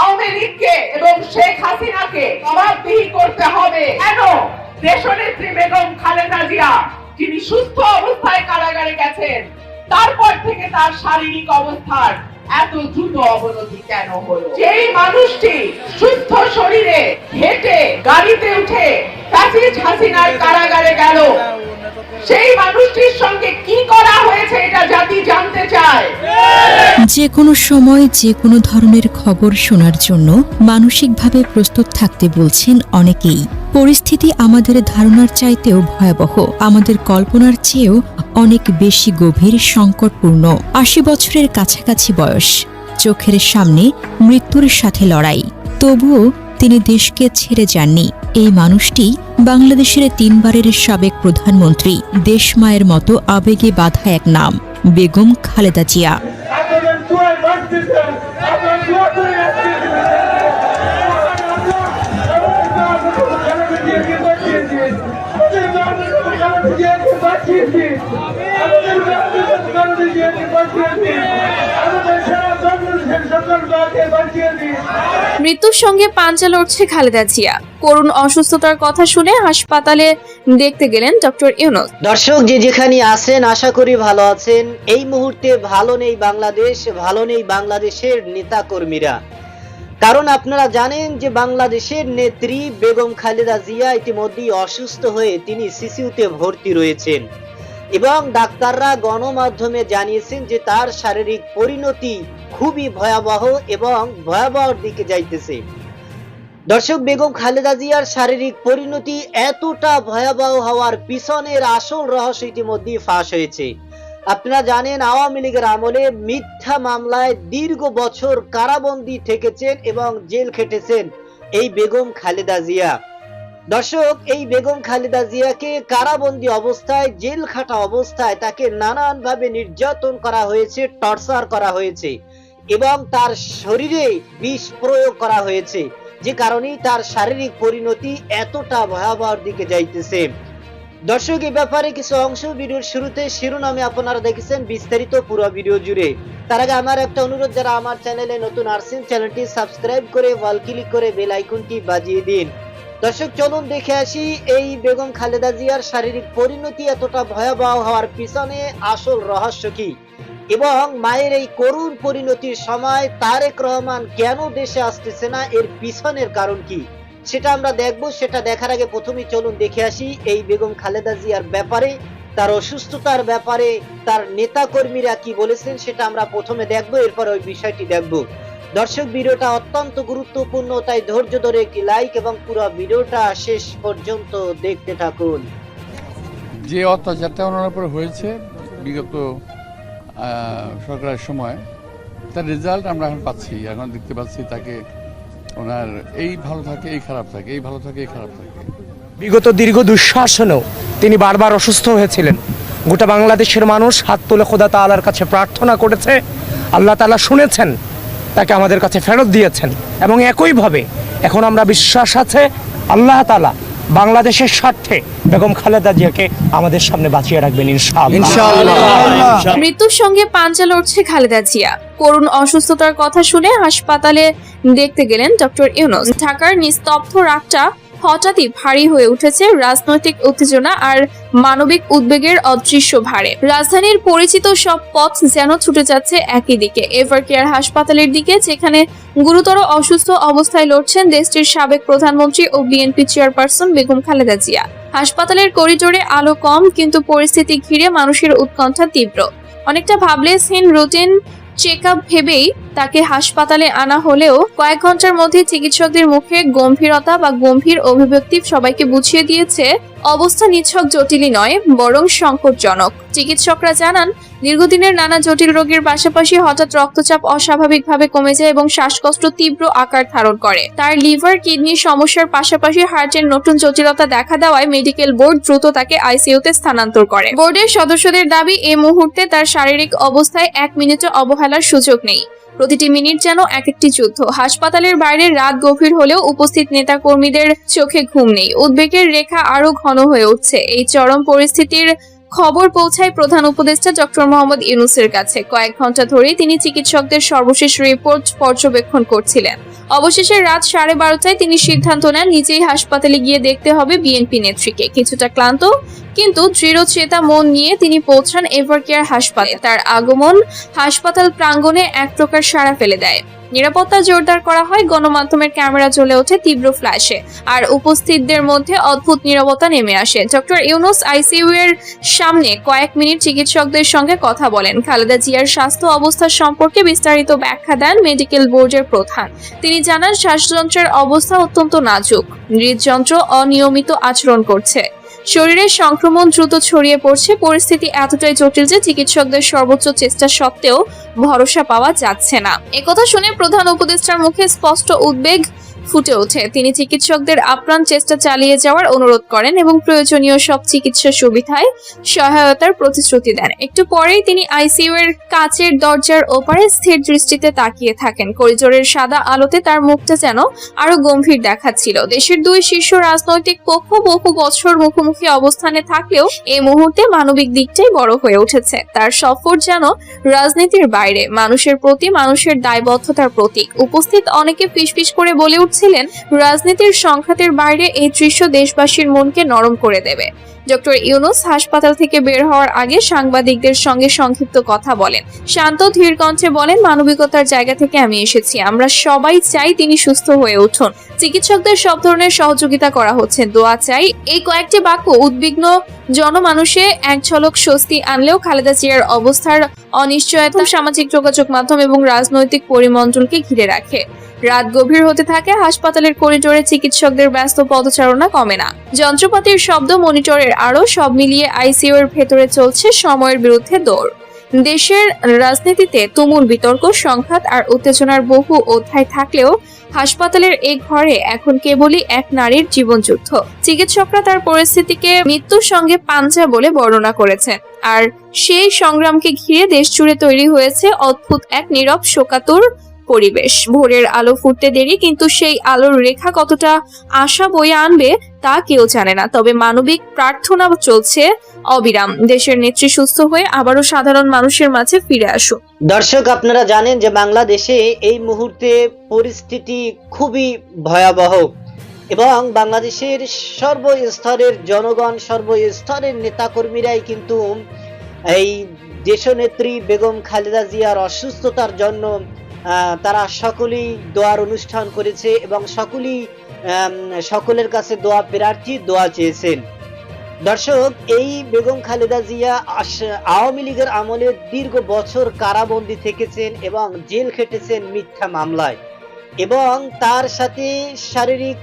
আওয়ামী লীগকে এবং শেখ হাসিনাকে জবাবদিহি করতে হবে। কেন? দেশনেত্রী বেগম খালেদা জিয়া, যিনি সুস্থ অবস্থায় কারাগারে গেছেন, তারপর থেকে তার শারীরিক অবস্থার এত দ্রুত অবনতি কেন হলো? যেই মানুষটি সুস্থ শরীরে হেঁটে, গাড়িতে উঠে ফ্যাসিস্ট হাসিনার কারাগারে গেল, সেই মানুষটির সঙ্গে কি করা হয়েছে এটা জাতি জানতে চায়। যে কোনো সময় যে কোনো ধরনের খবর শোনার জন্য মানসিকভাবে প্রস্তুত থাকতে বলছেন অনেকেই। পরিস্থিতি আমাদের ধারণার চাইতেও ভয়াবহ। আমাদের কল্পনার চেয়েও অনেক বেশি গভীর সংকটপূর্ণ। আশি বছরের কাছাকাছি বয়স। চোখের সামনে মৃত্যুর সাথে লড়াই। তবুও তিনি দেশকে ছেড়ে যাননি। এই মানুষটি বাংলাদেশের তিনবারের সাবেক প্রধানমন্ত্রী। দেশমায়ের মতো আবেগে বাঁধা এক নাম, বেগম খালেদা জিয়া আপনাদের দোয়ায় বাঁচতেছেন আপনার দোয়া করে আসতেছেন মৃত্যুর সঙ্গে পাঞ্জা লড়ছে খালেদা জিয়া। করুণ অসুস্থতার কথা শুনে হাসপাতালে দেখতে গেলেন ডক্টর ইউনুস। দর্শক, যে যেখানে আছেন, আশা করি ভালো আছেন। এই মুহূর্তে ভালো নেই বাংলাদেশ, ভালো নেই বাংলাদেশের নেতা কর্মীরা কারণ আপনারা জানেন যে বাংলাদেশের নেত্রী বেগম খালেদা জিয়া ইতিমধ্যেই অসুস্থ হয়ে তিনি সিসিউতে ভর্তি রয়েছেন। এবং ডাক্তাররা গণমাধ্যমে জানিয়েছেন যে তার শারীরিক পরিণতি খুবই ভয়াবহ এবং ভয়াবহ দিকে যাইতেছে। দর্শক বেগম খালেদা জিয়ার শারীরিক পরিণতি এতটা ভয়াবহ হওয়ার পিছনের আসল রহস্য ইতিমধ্যে ফাঁস হয়েছে। আপনারা জানেন, আওয়ামী লীগের আমলে মিথ্যা মামলায় দীর্ঘ বছর কারাবন্দী থেকেছেন এবং জেল খেটেছেন এই বেগম খালেদা জিয়া। দর্শক, এই বেগম খালেদা জিয়াকে কারাবন্দী অবস্থায়, জেল খাটা অবস্থায় তাকে নানানভাবে নির্যাতন করা হয়েছে, টর্চার করা হয়েছে এবং তার শরীরে বিষ প্রয়োগ করা হয়েছে। যে কারণেই তার শারীরিক পরিণতি এতটা ভয়াবহ দিকে যাইতেছে। দর্শক এই ব্যাপারে কিছু অংশ ভিডিওর শুরুতে শিরোনামে আপনারা দেখেছেন বিস্তারিত পুরো ভিডিও জুড়ে। তার আগে আমার একটা অনুরোধ, যারা আমার চ্যানেলে নতুন আসছেন, চ্যানেলটি সাবস্ক্রাইব করে ওয়াল ক্লিক করে বেল আইকনটি বাজিয়ে দিন। দর্শক, চলুন দেখে আসি এই বেগম খালেদা জিয়ার শারীরিক পরিণতি এতটা ভয়াবহ হওয়ার পিছনে আসল রহস্য কি? এবং মায়ের এই করুণ পরিণতির সময় তারেক রহমান কেন দেশে আসতেছে না? এর পিছনের কারণ কি? সেটা আমরা দেখব। সেটা দেখার আগে প্রথমেই চলুন দেখে আসি এই বেগম খালেদা জিয়ার ব্যাপারে, তার অসুস্থতার ব্যাপারে, তার নেতা কর্মীরা কি বলেছেন সেটা আমরা প্রথমে দেখব, এরপর ওই বিষয়টি দেখব। দর্শক ভিডিওটা অত্যন্ত গুরুত্বপূর্ণ তাই ধৈর্য ধরে একটি লাইক এবং পুরো ভিডিওটা শেষ পর্যন্ত দেখতে থাকুন। যে অত্যাচারটা ওনার উপর হয়েছে বিগত সরকারের সময় তার রেজাল্ট আমরা এখন পাচ্ছি এখন দেখতে পাচ্ছি তাকে ওনার এই ভালো থাকে এই খারাপ থাকে এই ভালো থাকে এই খারাপ থাকে। বিগত দীর্ঘ দুঃশাসনেও তিনি বারবার অসুস্থ হয়েছিলেন। গোটা বাংলাদেশের মানুষ হাত তুলে খোদা তালার কাছে প্রার্থনা করেছে। আল্লাহ তাআলা শুনেছেন তাকে আমাদের কাছে ফেরত দিয়েছেন। এবং একইভাবে এখন আমরা বিশ্বাস আছে আল্লাহ তালা বাংলাদেশের স্বার্থে বেগম খালেদা জিয়াকে আমাদের সামনে বাঁচিয়ে রাখবেন ইনশাআল্লাহ। মৃত্যুর সঙ্গে পাঞ্জা লড়ছে খালেদা জিয়া। করুণ অসুস্থতার কথা শুনে হাসপাতালে দেখতে গেলেন ডক্টর ইউনুস। ঢাকার নিস্তব্ধ রাতটা হঠাৎই ভারী হয়ে উঠেছে রাজনৈতিক উত্তেজনা আর মানবিক উদ্বেগের অদৃশ্য ভারে রাজধানীর পরিচিত সব পথ যেন ছুটে যাচ্ছে একই দিকে। এভার কেয়ার হাসপাতালের দিকে, যেখানে গুরুতর অসুস্থ অবস্থায় লড়ছেন দেশটির সাবেক প্রধানমন্ত্রী ও বিএনপি চেয়ারপারসন বেগম খালেদা জিয়া। হাসপাতালের করিডোরে আলো কম, কিন্তু পরিস্থিতি ঘিরে মানুষের উৎকণ্ঠা তীব্র। অনেকটা ভাবলেসহীন রুটিন চেক আপ ভেবেই তাকে হাসপাতালে আনা হলেও কয়েক ঘণ্টার মধ্যে চিকিৎসকদের মুখে গম্ভীরতা বা গম্ভীর অভিব্যক্তি সবাইকে বুঝিয়ে দিয়েছে। অবস্থা নিছক, জটিলই নয়, বরং সংকটজনক। চিকিৎসকরা জানান, দীর্ঘদিনের নানা জটিল রোগের পাশাপাশি হঠাৎ রক্তচাপ অস্বাভাবিকভাবে কমে যায় এবং শ্বাসকষ্ট তীব্র আকার ধারণ করে। তার লিভার কিডনির সমস্যার পাশাপাশি হার্টের নতুন জটিলতা দেখা দেওয়ায় মেডিকেল বোর্ড দ্রুত তাকে আইসিইউতে স্থানান্তর করে। বোর্ডের সদস্যদের দাবি, এ মুহূর্তে তার শারীরিক অবস্থায় এক মিনিটও অবহেলার সুযোগ নেই। প্রতিটি মিনিট যেন এক একটি যুদ্ধ। হাসপাতালের বাইরে রাত গভীর হলেও উপস্থিত নেতা কর্মীদের চোখে ঘুম নেই। উদ্বেগের রেখা আরও ঘন হয়ে উঠছে। এই চরম পরিস্থিতির খবর পৌঁছায় প্রধান উপদেষ্টা ডক্টর মোহাম্মদ ইউনুসের কাছে। কয়েক ঘণ্টা ধরেই তিনি চিকিৎসকদের সর্বশেষ রিপোর্ট পর্যবেক্ষণ করছিলেন। অবশেষে রাত সাড়ে বারোটায় তিনি সিদ্ধান্ত নেন, নিজেই হাসপাতালে গিয়ে দেখতে হবে বিএনপি নেত্রীকে। কিছুটা ক্লান্ত, কিন্তু দৃঢ় চেতা মন নিয়ে তিনি পৌঁছান এভারকেয়ার হাসপাতালে। তার আগমন হাসপাতাল প্রাঙ্গণে এক প্রকার সাড়া ফেলে দেয়। নিরাপত্তা জোরদার করা হয়, গণমাধ্যমের ক্যামেরা জ্বলে ওঠে তীব্র ফ্ল্যাশে, আর উপস্থিতদের মধ্যে অদ্ভুত নীরবতা নেমে আসে। ডক্টর ইউনুস আইসিইউ এর সামনে কয়েক মিনিট চিকিৎসকদের সঙ্গে কথা বলেন। খালেদা জিয়ার স্বাস্থ্য অবস্থা সম্পর্কে বিস্তারিত ব্যাখ্যা দেন মেডিকেল বোর্ডের প্রধান। তিনি জানান, শ্বাসযন্ত্রের অবস্থা অত্যন্ত নাজুক। হৃদযন্ত্র অনিয়মিত আচরণ করছে। শরীরের সংক্রমণ দ্রুত ছড়িয়ে পড়ছে। পরিস্থিতি এতটাই জটিল যে চিকিৎসকদের সর্বোচ্চ চেষ্টা সত্ত্বেও ভরসা পাওয়া যাচ্ছে না। একথা শুনে প্রধান উপদেষ্টার মুখে স্পষ্ট উদ্বেগ ফুটে ওঠে। তিনি চিকিৎসকদের আপ্রাণ চেষ্টা চালিয়ে যাওয়ার অনুরোধ করেন এবং প্রয়োজনীয় সব চিকিৎসা সুবিধায় সহায়তার প্রতিশ্রুতি দেন। একটু পরেই তিনি আইসিইউ এর কাচের দরজার ওপারে স্থির দৃষ্টিতে তাকিয়ে থাকেন। করিডোরের সাদা আলোতে তার মুখটা যেন আরও গম্ভীর দেখাচ্ছিল। দেশের দুই শীর্ষ রাজনৈতিক পক্ষ বহু বছর মুখোমুখি অবস্থানে থাকলেও এই মুহূর্তে মানবিক দিকটাই বড় হয়ে উঠেছে। তার সফর যেন রাজনীতির বাইরে, মানুষের প্রতি মানুষের দায়বদ্ধতার প্রতীক। উপস্থিত অনেকে ফিসফিস করে বলে উঠছিলেন রাজনীতির সংঘাতের বাইরে এই দৃশ্য দেশবাসীর মনকে নরম করে দেবে। ডক্টর ইউনুস হাসপাতাল থেকে বের হওয়ার আগে সাংবাদিকদের সঙ্গে সংক্ষিপ্ত কথা বলেন। শান্ত ধীর কণ্ঠে বলেন, মানবিকতার জায়গা থেকে আমি এসেছি। আমরা সবাই চাই তিনি সুস্থ হয়ে উঠুন। চিকিৎসকদের সব ধরনের সহযোগিতা করা হচ্ছে। দোয়া চাই। এই কয়েকটি বাক্য উদ্বিগ্ন জনমানুষে এক ঝলক স্বস্তি আনলেও খালেদা জিয়ার অবস্থার অনিশ্চয়তা সামাজিক যোগাযোগ মাধ্যম এবং রাজনৈতিক পরিমণ্ডলকে ঘিরে রাখে। রাত গভীর হতে থাকে, হাসপাতালের করিডোরে চিকিৎসকদের ব্যস্ত পদচারণা কমে না। যন্ত্রপাতির শব্দ, মনিটরের আরও সব মিলিয়ে আইসিইউ এর ভেতরে চলছে সময়ের বিরুদ্ধে দৌড়। দেশের রাজনীতিতে তুমুল বিতর্ক, সংঘাত আর উত্তেজনার বহু অধ্যায় থাকলেও হাসপাতালের এই ঘরে এখন কেবলই এক নারীর জীবন যুদ্ধ চিকিৎসকরা তার পরিস্থিতিকে মৃত্যুর সঙ্গে পাঞ্জা বলে বর্ণনা করেছেন। আর সেই সংগ্রামকে ঘিরে দেশ জুড়ে তৈরি হয়েছে অদ্ভুত এক নীরব শোকাতুর পরিবেশ। ভোরের আলো ফুটতে দেরি, কিন্তু সেই আলোর রেখা কতটা আশা বয়ে আনবে তা কেউ জানে না। তবে মানবিক প্রার্থনা চলছে অবিরাম। দেশের নেত্রী সুস্থ হয়ে আবারও সাধারণ মানুষের মাঝে ফিরে আসুক দর্শক, আপনারা জানেন যে বাংলাদেশে এই মুহূর্তে পরিস্থিতি খুবই ভয়াবহ এবং বাংলাদেশের সর্বস্তরের জনগণ, সর্বস্তরের নেতাকর্মীরাই কিন্তু এই দেশনেত্রী বেগম খালেদা জিয়ার অসুস্থতার জন্য তারা সকলেই দোয়ার অনুষ্ঠান করেছে এবং সকলেই সকলের কাছে দোয়া প্রার্থী, দোয়া চেয়েছেন। দর্শক, এই বেগম খালেদা জিয়া আওয়ামী লীগের আমলে দীর্ঘ বছর কারাবন্দী থেকেছেন এবং জেল খেটেছেন মিথ্যা মামলায়। এবং তার সাথে শারীরিক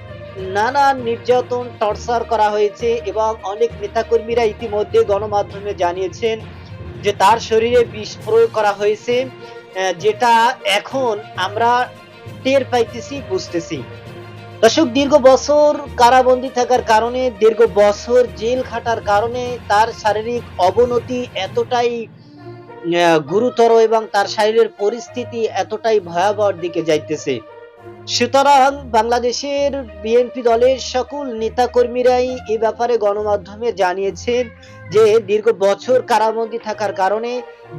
নানা নির্যাতন, টর্চার করা হয়েছে এবং অনেক নেতাকর্মীরা ইতিমধ্যে গণমাধ্যমে জানিয়েছেন যে তার শরীরে বিষ প্রয়োগ করা হয়েছে। যেটা এখন আমরা টের পাইতেছি, বুঝতেছি। দর্শক, দীর্ঘ বছর কারাবন্দী থাকার কারণে, দীর্ঘ বছর জেল খাটার কারণে তার শারীরিক অবনতি এতটাই গুরুতর এবং তার শারীরের পরিস্থিতি এতটাই ভয়াবহ দিকে যাইতেছে। সুতরাং বাংলাদেশের বিএনপি দলের সকল নেতাকর্মীরাই এ ব্যাপারে গণমাধ্যমে জানিয়েছেন যে, দীর্ঘ বছর কারাবন্দী থাকার কারণে,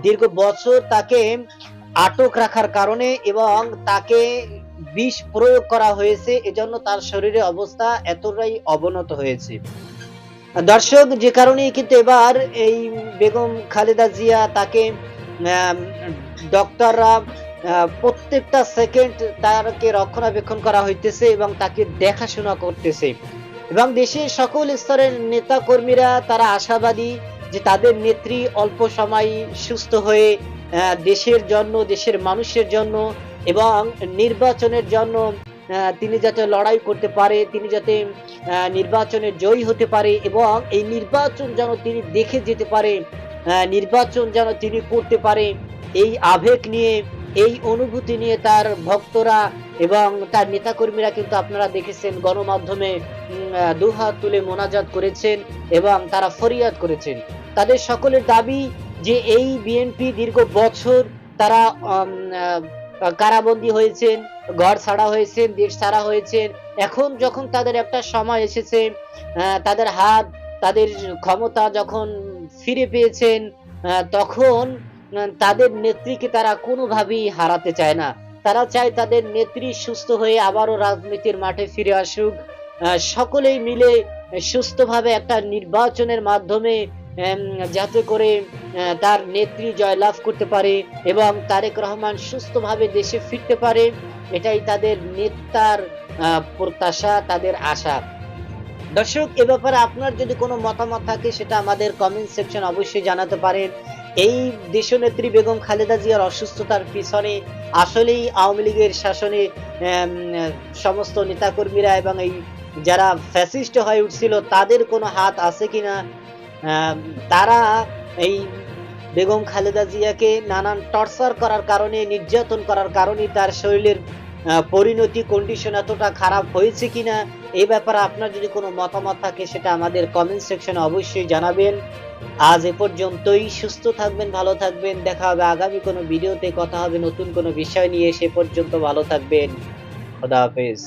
দীর্ঘ বছর তাকে আটক রাখার কারণে এবং তাকে বিষ প্রয়োগ করা হয়েছে, এজন্য তার শরীরে অবস্থা এতটাই অবনত হয়েছে। দর্শক, যে কারণে কিন্তু এবার এই বেগম খালেদা জিয়া তাকে ডক্টররা প্রত্যেকটা সেকেন্ড তাকে রক্ষণাবেক্ষণ করা হইতেছে এবং তাকে দেখাশোনা করতেছে। এবং দেশের সকল স্তরের নেতা কর্মীরা তারা আশাবাদী যে তাদের নেত্রী অল্প সময় সুস্থ হয়ে দেশের জন্য, দেশের মানুষের জন্য এবং নির্বাচনের জন্য তিনি যাতে লড়াই করতে পারে, তিনি যাতে নির্বাচনে জয়ী হতে পারে এবং এই নির্বাচন যেন তিনি দেখে যেতে পারে নির্বাচন যেন তিনি করতে পারে, এই আবেগ নিয়ে, এই অনুভূতি নিয়ে তার ভক্তরা এবং তার নেতাকর্মীরা কিন্তু আপনারা দেখেছেন, গণমাধ্যমে দুহাত তুলে মোনাজাত করেছেন এবং তারা ফরিয়াদ করেছেন। তাদের সকলের দাবি যে এই বিএনপি দীর্ঘ বছর তারা কারাবন্দী হয়েছেন, ঘর ছাড়া হয়েছেন, দেশ ছাড়া হয়েছেন। এখন যখন তাদের একটা সময় এসেছে তাদের হাত, তাদের ক্ষমতা যখন ফিরে পেয়েছেন তখন তাদের নেত্রীকে তারা কোনোভাবেই হারাতে চায় না। তারা চায় তাদের নেত্রী সুস্থ হয়ে আবারও রাজনীতির মাঠে ফিরে আসুক। সকলেই মিলে সুস্থভাবে একটা নির্বাচনের মাধ্যমে যাতে করে তার নেত্রী জয়লাভ করতে পারে এবং তারেক রহমান সুস্থভাবে দেশে ফিরতে পারে, এটাই তাদের নেতার প্রত্যাশা, তাদের আশা। দর্শক, এ ব্যাপারে আপনার যদি কোনো মতামত থাকে, সেটা আমাদের কমেন্ট সেকশন অবশ্যই জানাতে পারেন। এই দেশনেত্রী বেগম খালেদা জিয়ার অসুস্থতার পিছনে আসলেই আওয়ামী লীগের শাসনে সমস্ত নেতাকর্মীরা এবং এই যারা ফ্যাসিস্ট হয়ে উঠছিল, তাদের কোনো হাত আছে কিনা? তারা এই বেগম খালেদা জিয়াকে নানান টর্চার করার কারণে, নির্যাতন করার কারণে তার শরীরের পরিণতি কন্ডিশন এতটা খারাপ হয়েছে কিনা, এই ব্যাপারে আপনার যদি কোনো মতামত থাকে, সেটা আমাদের কমেন্ট সেকশনে অবশ্যই জানাবেন। আজ এ পর্যন্তই, সুস্থ থাকবেন, ভালো থাকবেন, দেখা হবে আগামী কোনো ভিডিওতে কথা হবে নতুন কোনো বিষয় নিয়ে, সে পর্যন্ত ভালো থাকবেন। খোদা হাফেজ।